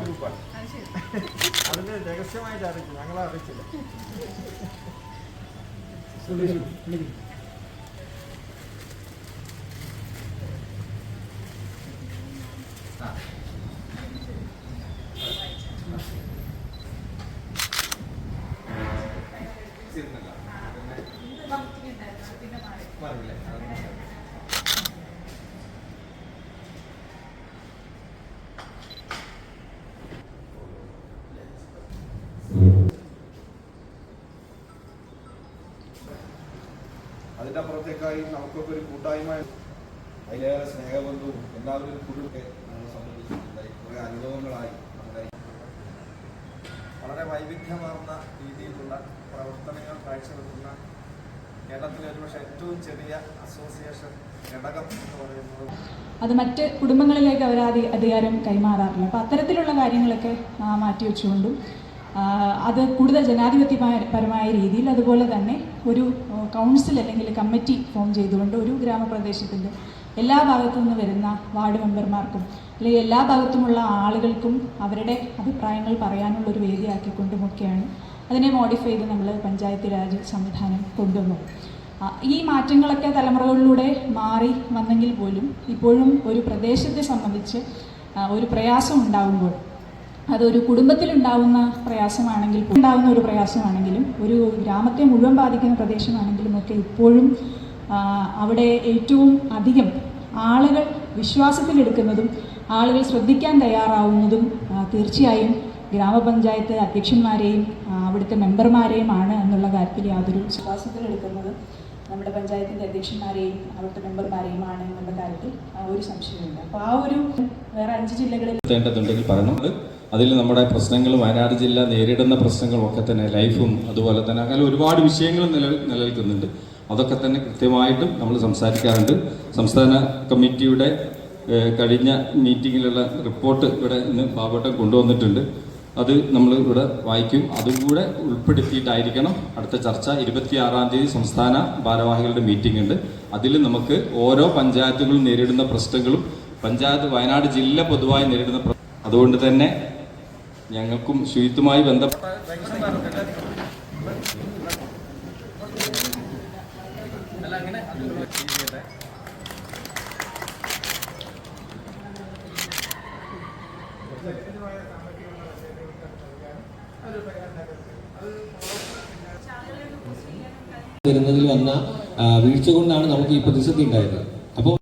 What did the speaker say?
ഗ്രൂപ്പാണ് അതിന് രഹസ്യമായിട്ട് അറിയിച്ചു ഞങ്ങളെ അറിയിച്ചില്ല അതിന്റെ അപ്പുറത്തേക്കായി നമുക്കൊക്കെ ഒരു കൂട്ടായ്മ അതിലേറെ സ്നേഹബന്ധവും എല്ലാവരും കുടുംബത്തെ നമ്മളെ സംബന്ധിച്ചിട്ടുണ്ടായി. കുറേ അനുഭവങ്ങളായി നമ്മുടെ വളരെ വൈവിധ്യമാർന്ന രീതിയിലുള്ള പ്രവർത്തനങ്ങൾ കാഴ്ചവെക്കുന്ന കേരളത്തിലെ ഒരുപക്ഷെ ഏറ്റവും ചെറിയ അസോസിയേഷൻ ഘടകം എന്ന് പറയുന്നത് അത് മറ്റ് കുടുംബങ്ങളിലേക്ക് അവർ അധി അധികാരം കൈമാറാറില്ല. അപ്പോൾ അത്തരത്തിലുള്ള കാര്യങ്ങളൊക്കെ മാറ്റി മാറ്റിവെച്ചുകൊണ്ടും ആ, അത് കൂടുതൽ ജനാധിപത്യപരമായ രീതിയിൽ അതുപോലെ തന്നെ ഒരു കൗൺസിൽ അല്ലെങ്കിൽ കമ്മിറ്റി ഫോം ചെയ്തുകൊണ്ട് ഒരു ഗ്രാമപ്രദേശത്തിന്റെ എല്ലാ ഭാഗത്തു നിന്ന് വരുന്ന വാർഡ് മെമ്പർമാർക്കും അല്ലെങ്കിൽ എല്ലാ ഭാഗത്തുമുള്ള ആളുകൾക്കും അവരുടെ അഭിപ്രായങ്ങൾ പറയാനുള്ള ഒരു വേദിയാക്കിക്കൊണ്ടുമൊക്കെയാണ് അതിനെ മോഡിഫൈ ചെയ്ത് നമ്മൾ പഞ്ചായത്ത് രാജ് സംവിധാനം കൊണ്ടുവന്നു ഈ മാറ്റങ്ങളൊക്കെ തലമുറകളിലൂടെ മാറി വന്നെങ്കിൽ പോലും ഇപ്പോഴും ഒരു പ്രദേശത്തെ സംബന്ധിച്ച് ഒരു പ്രയാസം ഉണ്ടാകുമ്പോൾ അതൊരു കുടുംബത്തിലുണ്ടാവുന്ന പ്രയാസമാണെങ്കിൽ ഉണ്ടാവുന്ന ഒരു പ്രയാസമാണെങ്കിലും ഒരു ഗ്രാമത്തെ മുഴുവൻ ബാധിക്കുന്ന പ്രദേശമാണെങ്കിലും ഒക്കെ ഇപ്പോഴും അവിടെ ഏറ്റവും അധികം ആളുകൾ വിശ്വാസത്തിലെടുക്കുന്നതും ആളുകൾ ശ്രദ്ധിക്കാൻ തയ്യാറാവുന്നതും തീർച്ചയായും ഗ്രാമപഞ്ചായത്ത് അധ്യക്ഷന്മാരെയും അവിടുത്തെ മെമ്പർമാരെയും ആണ് എന്നുള്ള കാര്യത്തിൽ യാതൊരു വിശ്വാസത്തിലെടുക്കുന്നത് നമ്മുടെ പഞ്ചായത്തിന്റെ അധ്യക്ഷന്മാരെയും അവിടുത്തെ മെമ്പർമാരെയും ആണ് എന്നുള്ള കാര്യത്തിൽ ഒരു സംശയമില്ല അപ്പോൾ ആ ഒരു വേറെ അഞ്ച് ജില്ലകളിൽ അത് അതിൽ നമ്മുടെ പ്രശ്നങ്ങൾ വയനാട് ജില്ല നേരിടുന്ന പ്രശ്നങ്ങളൊക്കെ തന്നെ ലൈഫും അതുപോലെ തന്നെ അങ്ങനെ ഒരുപാട് വിഷയങ്ങൾ നില നിലനിൽക്കുന്നുണ്ട്. അതൊക്കെ തന്നെ കൃത്യമായിട്ടും നമ്മൾ സംസാരിക്കാറുണ്ട്. സംസ്ഥാന കമ്മിറ്റിയുടെ കഴിഞ്ഞ മീറ്റിങ്ങിലുള്ള റിപ്പോർട്ട് ഇവിടെ ഇന്ന് ബാബോട്ടം കൊണ്ടുവന്നിട്ടുണ്ട്. അത് നമ്മൾ ഇവിടെ വായിക്കും. അതും കൂടെ ഉൾപ്പെടുത്തിയിട്ടായിരിക്കണം അടുത്ത ചർച്ച. ഇരുപത്തിയാറാം തീയതി സംസ്ഥാന ഭാരവാഹികളുടെ മീറ്റിംഗ് ഉണ്ട്. അതിൽ നമുക്ക് ഓരോ പഞ്ചായത്തുകളും നേരിടുന്ന പ്രശ്നങ്ങളും പഞ്ചായത്ത് വയനാട് ജില്ല പൊതുവായി നേരിടുന്ന അതുകൊണ്ട് തന്നെ ഞങ്ങൾക്കും ശുചിത്വമായി ബന്ധപ്പെട്ട വരുന്നതിൽ വന്ന വീഴ്ച കൊണ്ടാണ് നമുക്ക് ഈ പ്രതിസന്ധി ഉണ്ടായത് അപ്പോൾ